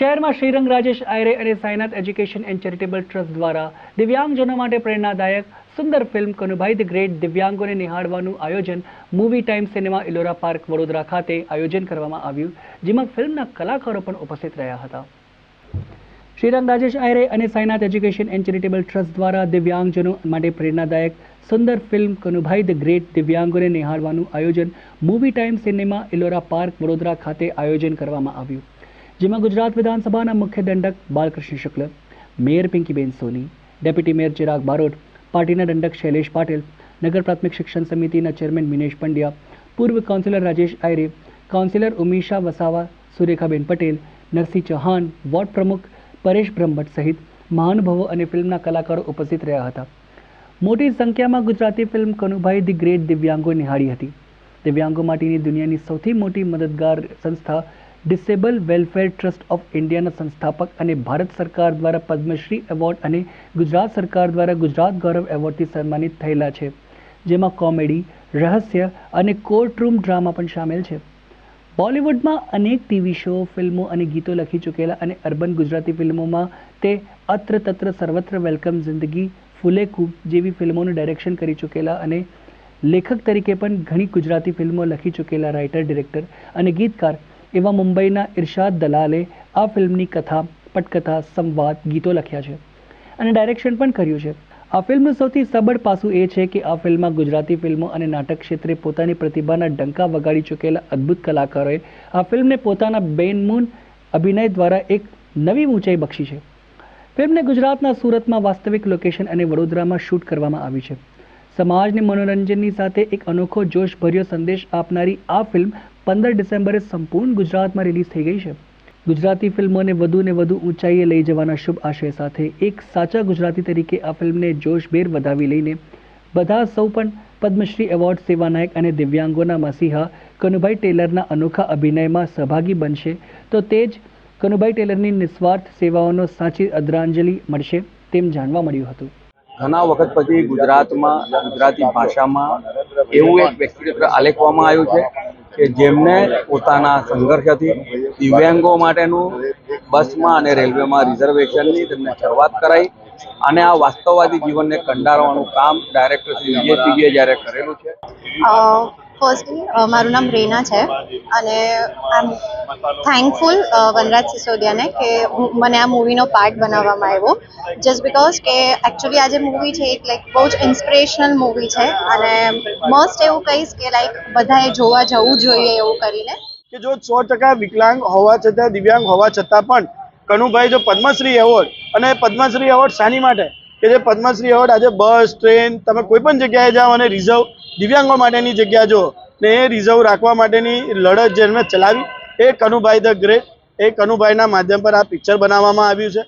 શહેરમાં શ્રીરંગ રાજેશ આયરે અને Sainath Education and Charitable Trust દ્વારા દિવ્યાંગજનો માટે પ્રેરણાદાયક સુંદર ફિલ્મ કનુભાઈ ધ ગ્રેટ દિવ્યાંગોને નિહાળવાનું આયોજન movie time cinema Ellora park Vadodara ખાતે આયોજન કરવામાં આવ્યું, જેમાં ફિલ્મના કલાકારો પણ ઉપસ્થિત રહ્યા હતા. શ્રીરંગ રાજેશ આયરે અને Sainath Education and Charitable Trust દ્વારા દિવ્યાંગજનો માટે પ્રેરણાદાયક સુંદર ફિલ્મ કનુભાઈ ધ ગ્રેટ દિવ્યાંગોને નિહાળવાનું આયોજન movie time cinema Ellora park Vadodara ખાતે આયોજન કરવામાં આવ્યું. જેમાં ગુજરાત વિધાનસભાના મુખ્ય દંડક Balkrishna Shukla, mayor Pinkiben Soni, deputy mayor Chirag Barot, પાર્ટીના દંડક શૈલેષ પાટીલ, નગર પ્રાથમિક શિક્ષણ સમિતિના ચેરમેન મિનેશ પંડ્યા, પૂર્વ councillor Rajesh Ayre, councillor Umisha Vasava, Surekhaben Patel, Narsinh Chauhan, ward પ્રમુખ પરેશ બ્રહ્મભટ્ટ સહિત મહાનુભાવો અને ફિલ્મના કલાકારો ઉપસ્થિત રહ્યા હતા. મોટી સંખ્યામાં Gujarati film Kanubhai the great દિવ્યાંગો નિહાળી હતી. દિવ્યાંગો માટેની દુનિયાની સૌથી મોટી મદદગાર સંસ્થા ડિસેબલ વેલફેર ટ્રસ્ટ ઓફ ઇન્ડિયાના સંસ્થાપક અને ભારત સરકાર દ્વારા પદ્મશ્રી એવોર્ડ અને ગુજરાત સરકાર દ્વારા ગુજરાત ગૌરવ એવોર્ડથી સન્માનિત થયેલા છે. જેમાં કોમેડી, રહસ્ય અને કોર્ટરૂમ ડ્રામા પણ સામેલ છે. બોલિવૂડમાં અનેક ટીવી શો, ફિલ્મો અને ગીતો લખી ચૂકેલા અને અર્બન ગુજરાતી ફિલ્મોમાં તે અત્ર તત્ર સર્વત્ર વેલકમ જિંદગી ફૂલેકુ જેવી ફિલ્મોનું ડાયરેક્શન કરી ચૂકેલા અને લેખક તરીકે પણ ઘણી ગુજરાતી ફિલ્મો લખી ચૂકેલા રાઇટર, ડિરેક્ટર અને ગીતકાર એવા મુંબઈના ઇરશાદ દલાલે આ ફિલ્મની કથા, પટકથા, સંવાદ, ગીતો લખ્યા છે અને ડાયરેક્શન પણ કર્યું છે. આ ફિલ્મનું સૌથી સબળ પાસું એ છે કે આ ફિલ્મમાં ગુજરાતી ફિલ્મો અને નાટક ક્ષેત્રે પોતાની પ્રતિભાના ડંકા વગાડી ચૂકેલા અદ્ભુત કલાકારોએ આ ફિલ્મને પોતાના બેનમૂન અભિનય દ્વારા એક નવી ઊંચાઈ બક્ષી છે. ફિલ્મને ગુજરાતના સુરતમાં વાસ્તવિક લોકેશન અને વડોદરામાં શૂટ કરવામાં આવી છે. સમાજને મનોરંજનની સાથે એક અનોખો જોશભર્યો સંદેશ આપનારી આ ફિલ્મ પંદર ડિસેમ્બરે સંપૂર્ણ ગુજરાતમાં રિલીઝ થઈ ગઈ છે. ગુજરાતી ફિલ્મોને વધુ ને વધુ ઊંચાઈએ લઈ જવાના શુભ આશય સાથે એક સાચા ગુજરાતી તરીકે આ ફિલ્મને જોશભેર વધાવી લઈને બધા સૌ પણ પદ્મશ્રી એવોર્ડ સેવાનાયક અને દિવ્યાંગોના મસીહા કનુભાઈ ટેલરના અનોખા અભિનયમાં સહભાગી બનશે તો તે જ કનુભાઈ ટેલરની નિસ્વાર્થ સેવાઓનો સાચી અદ્રાંજલિ મળશે તેમ જાણવા મળ્યું હતું. ઘણા વખત પછી ગુજરાતમાં, ગુજરાતી ભાષામાં એવું એક વ્યક્તિચિત્ર આલેખવામાં આવ્યું છે કે જેમને પોતાના સંઘર્ષથી દિવ્યાંગો માટેનું બસમાં અને રેલવેમાં રિઝર્વેશનની તેમને શરૂઆત કરાઈ. અને આ વાસ્તવવાદી જીવનને કંડારવાનું કામ ડાયરેક્ટર શ્રી વિજય સિંઘે જ્યારે કરેલું છે. ફર્સ્ટલી મારું નામ રેના છે અને આઈ એમ થેન્કફુલ વનરાજ સિસોદિયાને કે મને આ મૂવીનો પાર્ટ બનાવવામાં આવ્યો. જસ્ટ બિકોઝ કે એકચ્યુઅલી આ જે મૂવી છે એક લાઈક બહુ જ ઇન્સ્પિરેશનલ મૂવી છે અને મસ્ટ એવું કહીશ કે લાઈક બધાએ જોવા જવું જોઈએ એવું કરીને. કે જો સો ટકા વિકલાંગ હોવા છતાં, દિવ્યાંગ હોવા છતાં પણ કનુભાઈ જો પદ્મશ્રી એવોર્ડ અને પદ્મશ્રી એવોર્ડ શાની માટે કે જે પદ્મશ્રી એવોર્ડ આજે બસ, ટ્રેન, તમે કોઈ પણ જગ્યાએ જાઓ અને રિઝર્વ દિવ્યાંગો માટેની જગ્યા જો, ને એ રિઝર્વ રાખવા માટેની લડત જેમણે ચલાવી, એ કનુભાઈ ધ ગ્રેટ, એ કનુભાઈના માધ્યમ પર આ પિક્ચર બનાવવામાં આવ્યું છે.